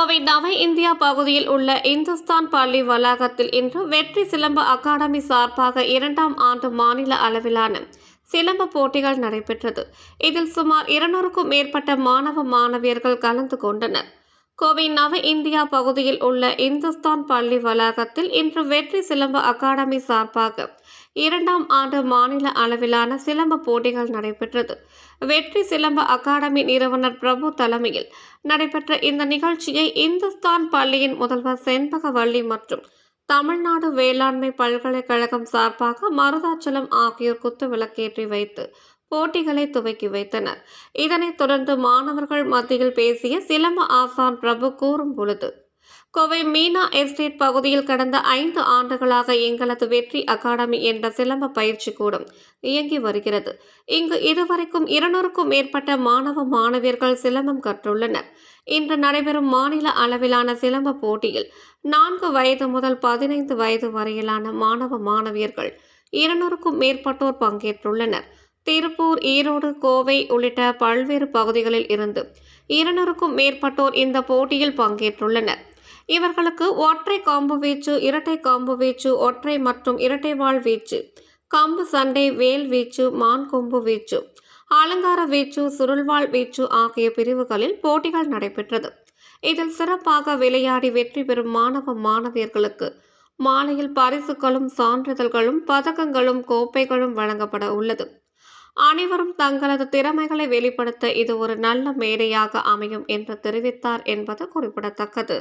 கோவை நவ இந்தியா பகுதியில் உள்ள இந்துஸ்தான் பள்ளி வளாகத்தில் இன்று வெற்றி சிலம்ப அகாடமி சார்பாக இரண்டாம் ஆண்டு மாநில அளவிலான சிலம்ப போட்டிகள் நடைபெற்றது. இதில் சுமார் இருநூறுக்கும் மேற்பட்ட மாணவ மாணவியர்கள் கலந்து கொண்டனர். கோவை நவ இந்தியா பகுதியில் உள்ள இந்துஸ்தான் பள்ளி வளாகத்தில் இன்று வெற்றி சிலம்ப அகாடமி சார்பாக இரண்டாம் ஆண்டு மாநில அளவிலான சிலம்ப போட்டிகள் நடைபெற்றது. வெற்றி சிலம்ப அகாடமி நிறுவனர் பிரபு தலைமையில் நடைபெற்ற இந்த நிகழ்ச்சியை இந்துஸ்தான் பள்ளியின் முதல்வர் செண்பகவள்ளி மற்றும் தமிழ்நாடு வேளாண்மை பல்கலைக்கழகம் சார்பாக மருதாச்சலம் ஆகியோர் குத்து விளக்கேற்றி வைத்து போட்டிகளை துவக்கி வைத்தனர். இதனைத் தொடர்ந்து மாணவர்கள் மத்தியில் பேசிய சிலம்ப ஆசான் பிரபு கூறும் பொழுது கோவை மீனா எஸ்டேட் பகுதியில் கடந்த ஐந்து ஆண்டுகளாக எங்களது வெற்றி அகாடமி என்ற சிலம்ப பயிற்சி கூடம் இயங்கி வருகிறது. இங்கு இதுவரைக்கும் இருநூறுக்கும் மேற்பட்ட மாணவ மாணவியர்கள் சிலம்பம் கற்றுள்ளனர். இன்று நடைபெறும் மாநில அளவிலான சிலம்ப போட்டியில் நான்கு வயது முதல் பதினைந்து வயது வரையிலான மாணவ மாணவியர்கள் இருநூறுக்கும் மேற்பட்டோர் பங்கேற்றுள்ளனர். திருப்பூர் ஈரோடு கோவை உள்ளிட்ட பல்வேறு பகுதிகளில் இருந்து இருநூறுக்கும் மேற்பட்டோர் இந்த போட்டியில் பங்கேற்றுள்ளனர். இவர்களுக்கு ஒற்றை காம்பு வீச்சு இரட்டை காம்பு வீச்சு ஒற்றை மற்றும் இரட்டை வாழ் வீச்சு கம்பு சண்டை வேல் வீச்சு மான் கொம்பு வீச்சு அலங்கார வீச்சு சுருள்வாள் வீச்சு ஆகிய பிரிவுகளில் போட்டிகள் நடைபெற்றது. இதில் சிறப்பாக விளையாடி வெற்றி பெறும் மாணவ மாணவியர்களுக்கு மாலையில் பரிசுகளும் சான்றிதழ்களும் பதக்கங்களும் கோப்பைகளும் வழங்கப்பட உள்ளது. அனைவரும் தங்களது திறமைகளை வெளிப்படுத்த இது ஒரு நல்ல மேடையாக அமையும் என்று தெரிவித்தார் என்பது குறிப்பிடத்தக்கது.